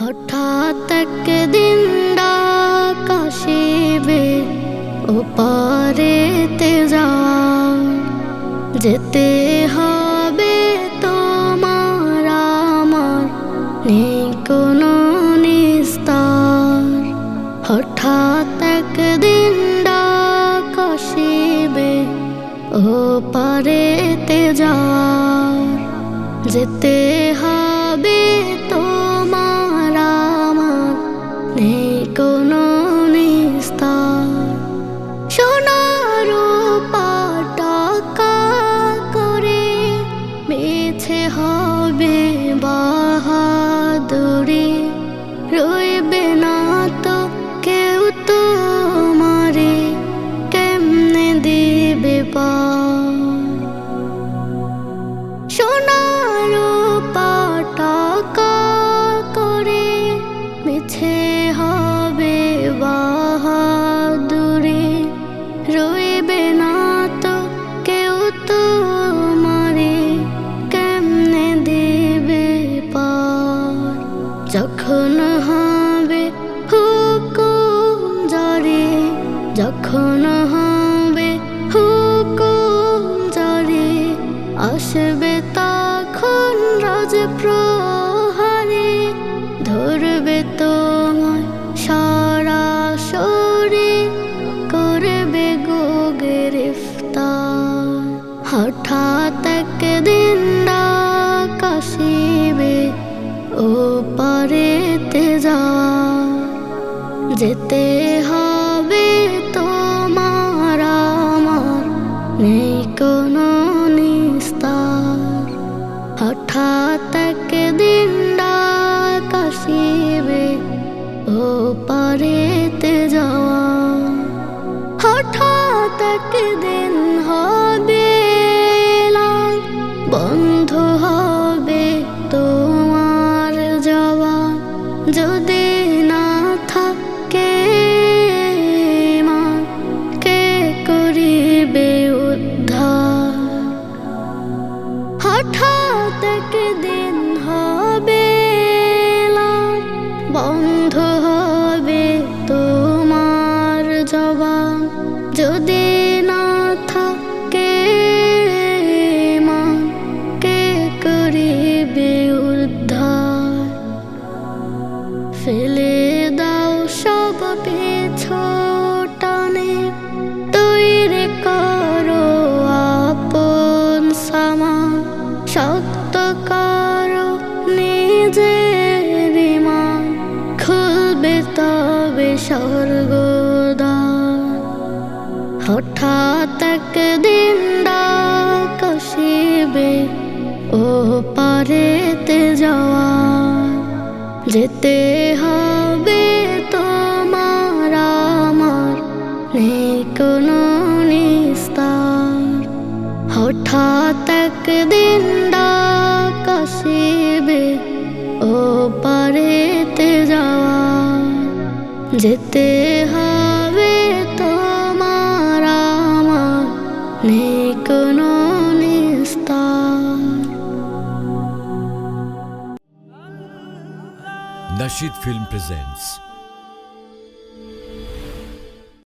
হঠাৎ একদিন ডাক আসিবে, ও পারেতে যাও। যেতে হবে তোমার আমার, নেই কোনো নিস্তার। হঠাৎ একদিন ডাক আসিবে, ও পারেতে যাও। যেতে হবে হবে যখন হবে হুকুম জারি যখন হবে হুকুম জারি আসবে তখন রাজ প্রহারে ধরবে তোমায় করবে হঠাৎ ও পারেতে যাওয়া যেতে হবে তোমার, আমার নেই কোনো নিস্তার। হঠাৎ একদিন ডাক আসিবে ও পারেতে যাওয়া। হঠাৎ একদিন হবে একদিন হবে বন্ধ হবে তোমার জবান। যদি না থাকে মা, কে করিবে উদ্ধার? ফেলে দাও তবে স্বর্গদ্বার হঠাৎ একদিন ডাক আসিবে, ও পারেতে যাওয়া যেতে হবে তোমার আমার নেই কোনো নিস্তার হঠাৎ একদিন ডাক আসিবে, ও যাওয়া যেতে হবে তোমার আমার নেই কোনো নিস্তার Nashid Film presents